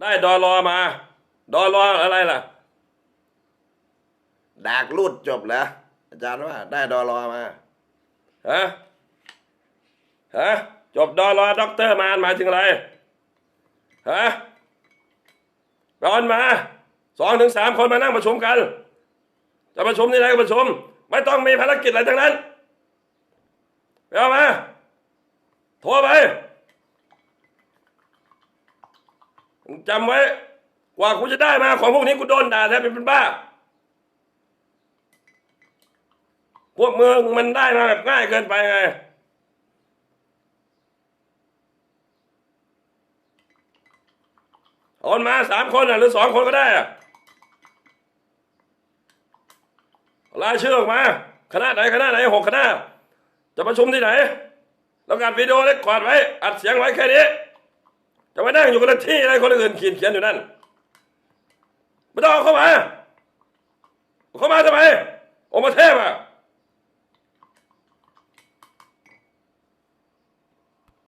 ได้ดอรอมา ดอรออะไรล่ะ ดากรูดจบเหรออาจารย์ว่า ได้ดอรอมาฮะฮะจบดอรอด็อกเตอร์มาหมายถึงอะไรฮะร้อนมาสองถึงสามคนมานั่งประชุมกัน จะประชุมที่ไหนก็ประชุม ไม่ต้องมีภารกิจอะไรทั้งนั้นไปเอามาโทรไปมึง จำไว้กว่ากูจะได้มาของพวกนี้กูโดนด่าแทบเป็นบ้า พวกมึงมันได้มาแบบง่ายเกินไปไงคนมาสามคนหรือสองคนก็ได้อะรายชื่อออกมา คณะไหนคณะไหนหกคณะ จะประชุมที่ไหน แล้วอัดวิดีโอเล็กกอดไว้ อัดเสียงไว้แค่นี้ อยู่กันละที่อะไรคนอื่นเขียนเขียนอยู่นั่นไม่ต้องเอาเข้ามา เข้ามาทำไม องค์เทพอะ